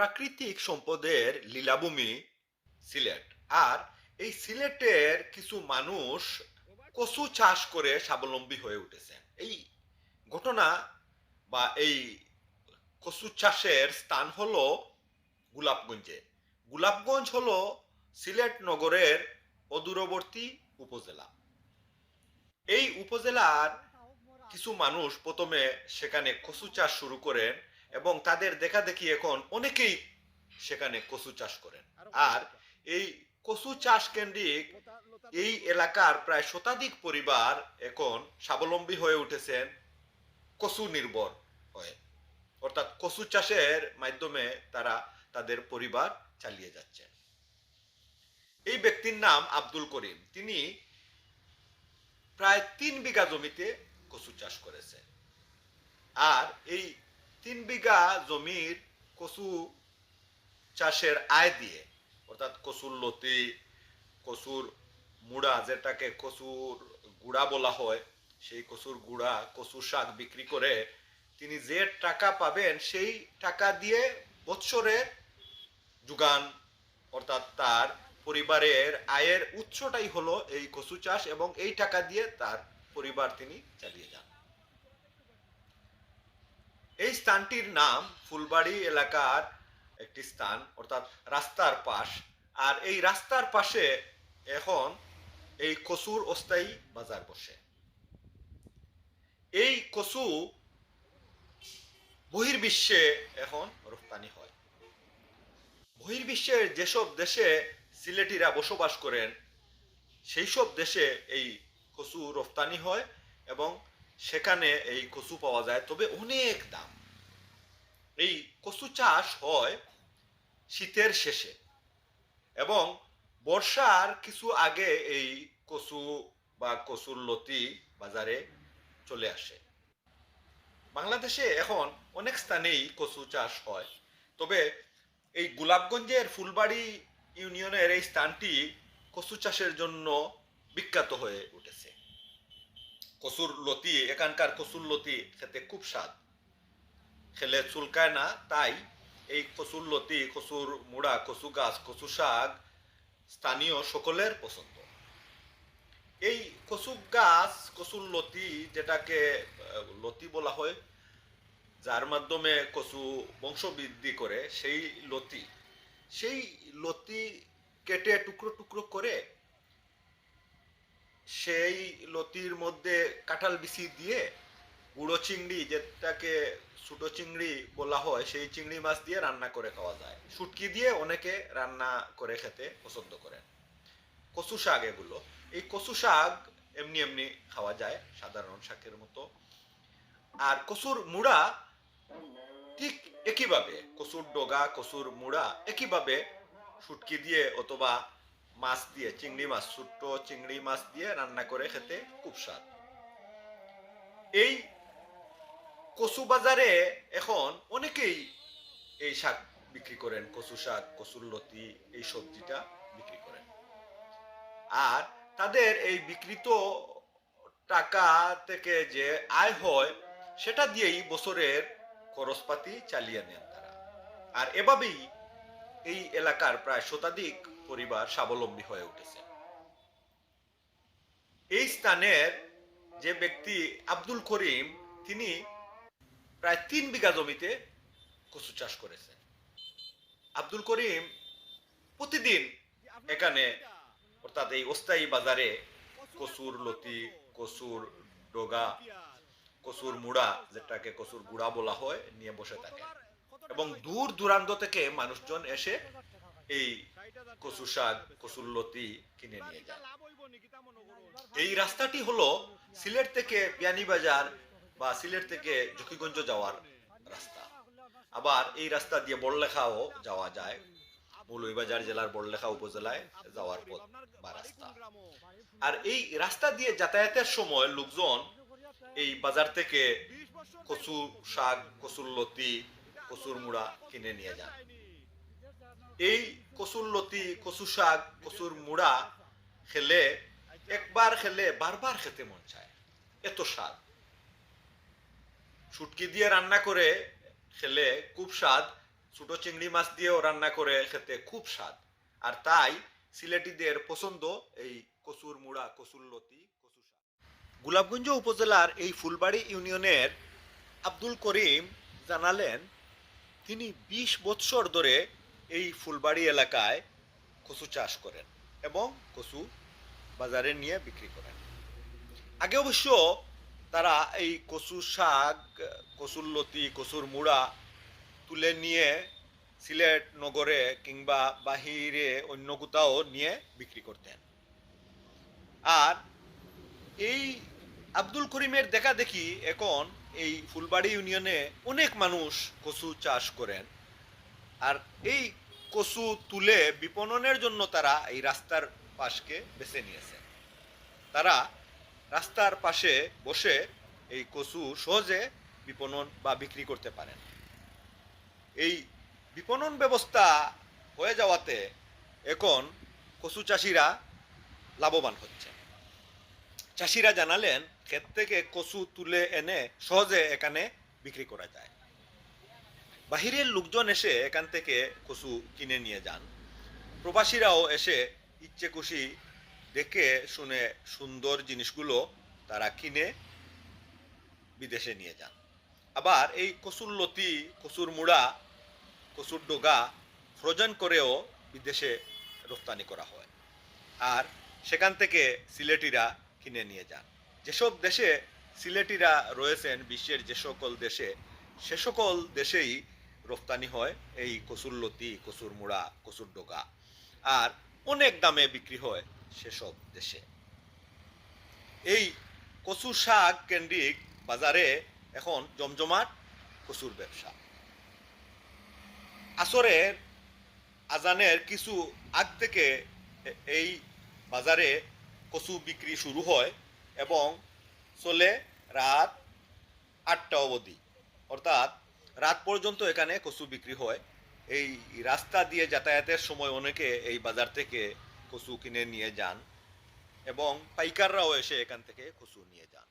প্রাকৃতিক সম্পদের লীলাভূমি সিলেট। আর এই সিলেটের কিছু মানুষ কচু চাষ করে স্বাবলম্বী হয়ে উঠেছেন। এই ঘটনা বা এই কচু চাষের স্থান হলো গোলাপগঞ্জে। গোলাপগঞ্জ হলো সিলেট নগরের অদূরবর্তী উপজেলা। এই উপজেলার কিছু মানুষ প্রথমে সেখানে কচু চাষ শুরু করেন। এবং তাদের দেখা দেখি এখন অনেকেই সেখানে কচু চাষ করেন। আর এই কচু চাষ কেন্দ্রিক এই এলাকার প্রায় শতাধিক পরিবার এখন স্বাবলম্বী হয়ে উঠেছেন কচু নির্ভর হয়ে। অর্থাৎ কচু চাষের মাধ্যমে তারা তাদের পরিবার চালিয়ে যাচ্ছেন। এই ব্যক্তির নাম আব্দুল করিম। তিনি প্রায় তিন বিঘা জমিতে কচু চাষ করেছেন। আর এই তিন বিঘা জমির কচু চাষের আয় দিয়ে, অর্থাৎ কচুর লতি, কচুর মুড়া যেটাকে কচুর গুড়া বলা হয়, সেই কচুর গুড়া কচু শাক বিক্রি করে তিনি যে টাকা পাবেন সেই টাকা দিয়ে বৎসরের যোগান, অর্থাৎ তার পরিবারের আয়ের উৎসটাই হলো এই কচু চাষ এবং এই টাকা দিয়ে তার পরিবার তিনি চালিয়ে যান। এই স্থানটির নাম ফুলবাড়ি এলাকার একটি স্থান, অর্থাৎ রাস্তার পাশ। আর এই রাস্তার পাশে এখন এই কচুর অস্থায়ী বাজার বসে। এই কচু বহির্বিশ্বে এখন রপ্তানি হয়। বহির্বিশ্বের যেসব দেশে সিলেটিরা বসবাস করেন সেই সব দেশে এই কচু রপ্তানি হয় এবং সেখানে এই কচু পাওয়া যায়, তবে অনেক দাম। এই কচু চাষ হয় শীতের শেষে এবং বর্ষার কিছু আগে এই কচু বা কচুর লতি বাজারে চলে আসে। বাংলাদেশে এখন অনেক স্থানেই কচু চাষ হয়, তবে এই গোলাপগঞ্জের ফুলবাড়ি ইউনিয়নের এই স্থানটি কচু চাষের জন্য বিখ্যাত হয়ে উঠেছে। কচুর লতি এখানকার কচুর লতি খেতে খুব স্বাদ। খেলে চুলকায় না তাই এই কচুর লতি কচুর মুড়া, কচু গাছ কচু শাক, স্থানীয় সকলের পছন্দ এই কচু গাছ কচুর লতি যেটাকে লতি বলা হয় যার মাধ্যমে কচু বংশবৃদ্ধি করে সেই লতি সেই লতি কেটে টুকরো টুকরো করে সেই লতির মধ্যে কাঁঠাল বিচি দিয়ে গুঁড়ো চিংড়ি যেটাকে ছোটো চিংড়ি বলা হয়, সেই চিংড়ি মাছ দিয়ে রান্না করে খাওয়া যায়। শুটকি দিয়ে অনেকে রান্না করে খেতে পছন্দ করেন। কচু শাক এগুলো। এই কচু শাক এমনি এমনি খাওয়া যায়, সাধারণ শাকের মতো। আর কচুর মুড়া ঠিক একইভাবে, কচুর ডগা, কচুর মুড়া একইভাবে শুটকি দিয়ে অথবা মাছ দিয়ে, চিংড়ি মাছ, ছোট্ট চিংড়ি মাছ দিয়ে রান্না করে খেতে খুব স্বাদ। এই কচু বাজারে এখন অনেকেই এই শাক বিক্রি করেন, কচু শাক, কচুর লতি, এই সবজিটা বিক্রি করেন। আর তাদের এই বিকৃত টাকা থেকে যে আয় হয়, সেটা দিয়েই বছরের খরচপাতি চালিয়ে নেন তারা। আর এভাবেই এই এলাকার প্রায় শতাধিক পরিবার স্বাবলম্বী হয়ে উঠেছে। এই স্থানের যে ব্যক্তি আব্দুল করিম, তিনি প্রায় তিন বিঘা জমিতে কচু চাষ করেছেন। আব্দুল করিম প্রতিদিন এখানে অর্থাৎ এই অস্থায়ী বাজারে কচুর লতি, কচুর ডোগা, কচুর মুড়া, যেটাকে কচুর গুড়া বলা হয়, নিয়ে বসে থাকে এবং দূর দূরান্ত থেকে মানুষজন এসে এই কচু শাক, কচুর লতি কিনে নিয়ে যায়। এই রাস্তাটি হলো সিলেট থেকে বিয়ানীবাজার বা সিলেট থেকে ঝুঁকিগঞ্জ যাওয়ার রাস্তা। আবার এই রাস্তা দিয়ে বড়লেখাও যাওয়া যায়। মৌলভীবাজার জেলার বড়লেখা উপজেলায় যাওয়ার পথ বা রাস্তা। আর এই রাস্তা দিয়ে যাতায়াতের সময় লোকজন এই বাজার থেকে কচু শাক, কচুর লতি, কচুর মুড়া কিনে নিয়ে যান। এই কচুর লতি কচু শাক কচুর মুড়া খেলে একবার খেলে বারবার খেতে মন চায় এত স্বাদ। শুটকি দিয়ে রান্না করে খেলে, খুব স্বাদ। ছোট চিংড়ি মাছ দিয়েও রান্না করে খেতে খুব স্বাদ। আর তাই সিলেটিদের পছন্দ এই কচুর মুড়া কচুর লতি কচু শাক। গোলাপগঞ্জ উপজেলার এই ফুলবাড়ি ইউনিয়নের আব্দুল করিম জানালেন, তিনি বিশ বৎসর ধরে এই ফুলবাড়ি এলাকায় কচু চাষ করেন এবং কচু বাজারে নিয়ে বিক্রি করেন। আগে অবশ্য তারা এই কচু শাক, কচুর লতি, কচুর মুড়া তুলে নিয়ে সিলেট নগরে কিংবা বাহিরে অন্য কোথাও নিয়ে বিক্রি করতেন। আর এই আব্দুল করিমের দেখা দেখি এখন এই ফুলবাড়ি ইউনিয়নে অনেক মানুষ কচু চাষ করেন। আর এই কচু তুলে বিপণনের জন্য তারা এই রাস্তার পাশকে বেছে নিয়েছেন তারা রাস্তার পাশে বসে এই কচু সহজে বিপণন বা বিক্রি করতে পারেন। এই বিপণন ব্যবস্থা হয়ে যাওয়াতে এখন কচু চাষিরা লাভবান হচ্ছে। চাষিরা জানালেন, ক্ষেত থেকে কচু তুলে এনে সহজে এখানে বিক্রি করা যায়। বাহিরের লোকজন এসে এখান থেকে কচু কিনে নিয়ে যান। প্রবাসীরাও এসে ইচ্ছে খুশি দেখে, শুনে সুন্দর জিনিসগুলো তারা কিনে বিদেশে নিয়ে যান। আবার এই কচুর লতি, কচুর মুড়া, কচুর ডোগা ফ্রোজেন করেও বিদেশে রপ্তানি করা হয়। আর সেখান থেকে সিলেটিরা কিনে নিয়ে যান। যেসব দেশে সিলেটিরা রয়েছেন, বিশ্বের যে সকল দেশে, সে সকল দেশেই রপ্তানি হয়, এই কচুর লতি, কচুর মুড়া, কচুর ডোগা। আর অনেক দামে বিক্রি হয় সেসব দেশে। এই কচু শাক কেন্দ্রিক বাজারে এখন জমজমাট কচুর ব্যবসা। আসরের আজানের কিছু আগ থেকে এই বাজারে কচু বিক্রি শুরু হয় এবং চলে রাত আটটা অবধি। অর্থাৎ রাত পর্যন্ত এখানে কচু বিক্রি হয়। এই রাস্তা দিয়ে যাতায়াতের সময় অনেকে এই বাজার থেকে কচু কিনে নিয়ে যান এবং পাইকাররাও এসে এখান থেকে কচু নিয়ে যান।